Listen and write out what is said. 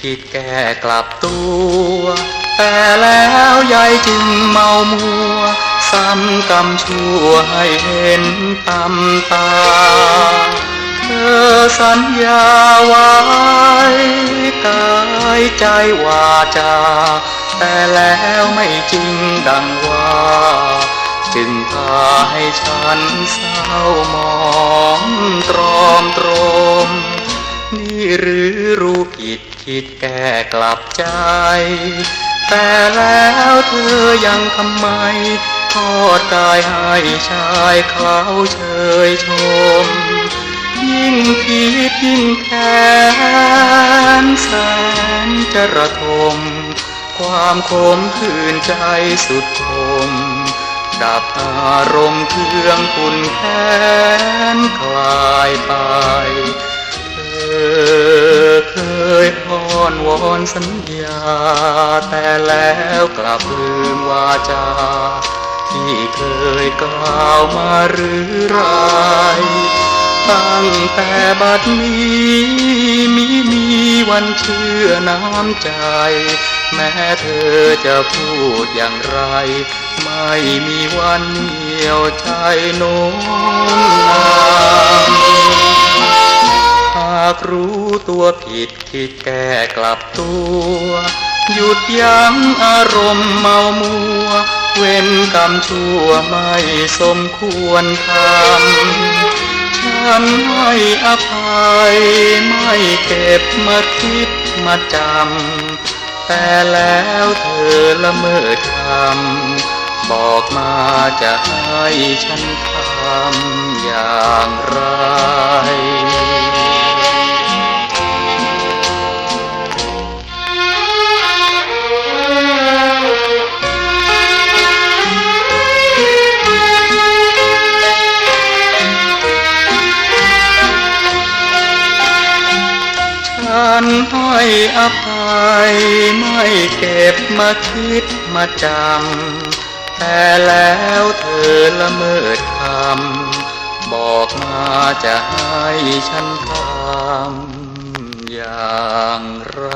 คิดแก้กลับตัว แต่แล้วยายจึงเมามัว ซ้ำกำชั่วให้เห็นตำตา เธอสัญญาไว้กายใจวาจา แต่แล้วไม่จริงดังว่า จึงพาให้ฉันเศร้ามองตรอมตรมนี่หรือรู้ผิด คิดแก้กลับใจ แต่แล้วเธอยังทำไมทอดกายให้ชายเขาเชยชม ยิ่งคิดยิ่งแค้นแสนจะระทม ความขมขื่นใจสุดคม ดับอารมณ์เครื่องคุณแค้นคลายไปเธอ อนวอนสัญญา แต่แล้วกลับลืมวาจา ที่เคยกล่าวมาหรือไรตั้งแต่บัดนี้มีมีวันเชื่อน้ำใจ แม้เธอจะพูดอย่างไร ไม่มีวันเหนียวใจโน้มน รู้ตัวผิดคิดแก้กลับตัว หยุดยั้งอารมณ์เมามัว เว้นกรรมชั่วไม่สมควรทำฉันให้อภัยไม่เก็บมาคิดมาจำ แต่แล้วเธอละเมิดคำบอกมาจะให้ฉันทำอย่างไรันให้อภัยไม่เก็บมาคิดมาจำแต่แล้วเธอละเมิดคำบอกมาจะให้ฉันทำอย่างไร